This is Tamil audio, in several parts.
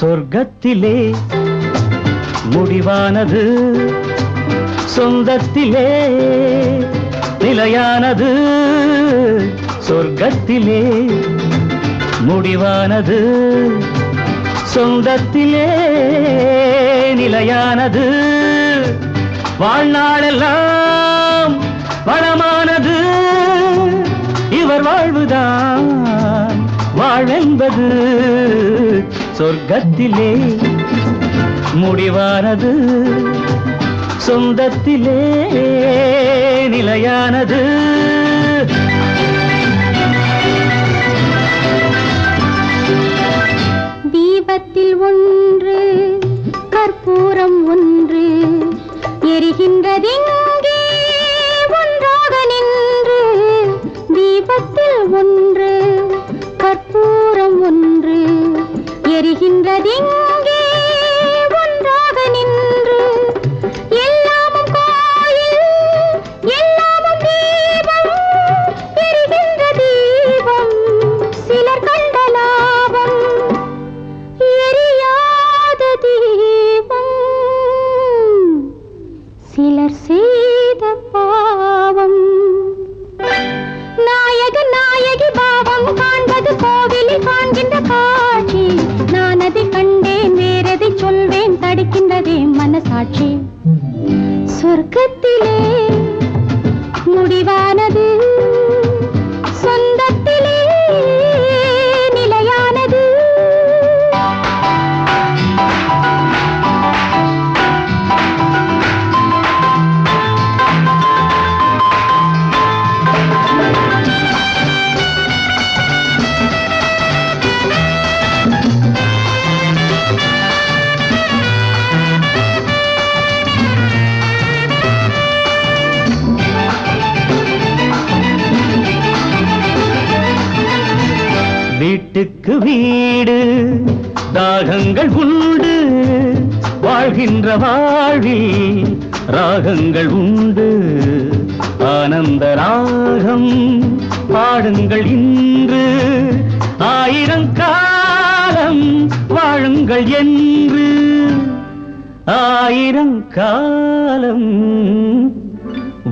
சொர்க்கத்திலே. முடிவானது சொந்தத்திலே. நிலையானது சொர்க்கத்திலே. முடிவானது சொந்தத்திலே. நிலையானது வாழ்நாளெல்லாம் வளமானது இவர் வாழ்வுதான் வாழ்வென்பது சொர்க்கத்திலே முடிவானது சொந்தத்திலே நிலையானது. தீபத்தில் ஒன்று கற்பூரம் ஒன்று எரிகின்றதெங்கே? ஒன்றாக நின்று தீபத்தில் ஒன்று கற்பூரம் ஒன்று. எரிகின்றதெங்கே தடுக்கின்றதே மனசாட்சி. சொர்க்கத்திலே முடிவான வீட்டுக்கு வீடு தாகங்கள் உண்டு. வாழ்கின்ற வாழ்வில் ராகங்கள் உண்டு. ஆனந்த ராகம் பாடுங்கள் இன்று. ஆயிரம் காலம் வாழுங்கள் என்று. ஆயிரம் காலம்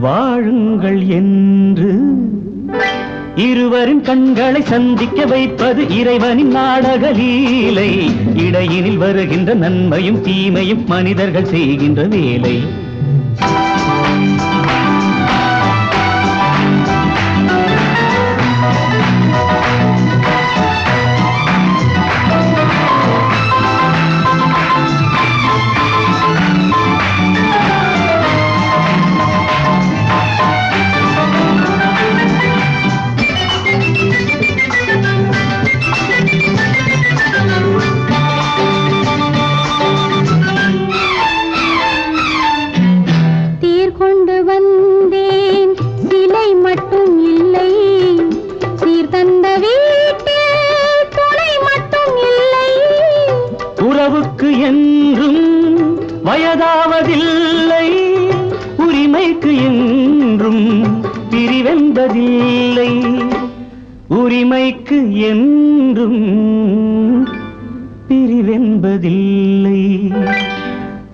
வாழுங்கள் என்று. இருவரின் கண்களை சந்திக்க வைப்பது இறைவனின் நாடக லீலை இடையினில் வருகின்ற நன்மையும் தீமையும் மனிதர்கள் செய்கின்ற வேலை. வயதாவதில்லை. உரிமைக்கு என்றும் பிரிவென்பதில்லை. உரிமைக்கு என்றும் பிரிவென்பதில்லை.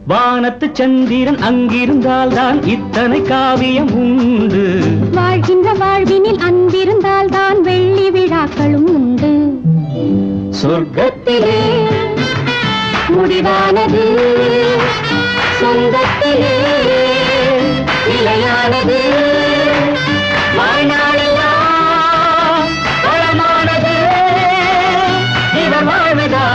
வானத்து சந்திரன் அங்கிருந்தால் தான் இத்தனை காவியம் உண்டு. வாழ்கின்ற வாழ்வினில் அன்பிருந்தால் தான் வெள்ளி விழாக்களும் உண்டு. சொர்க்கத்திலே முடிவானது. சொந்தத்திலே நிலையானது. வாழ்நாளெல்லாம் வளமானது இவர் வாழ்வதா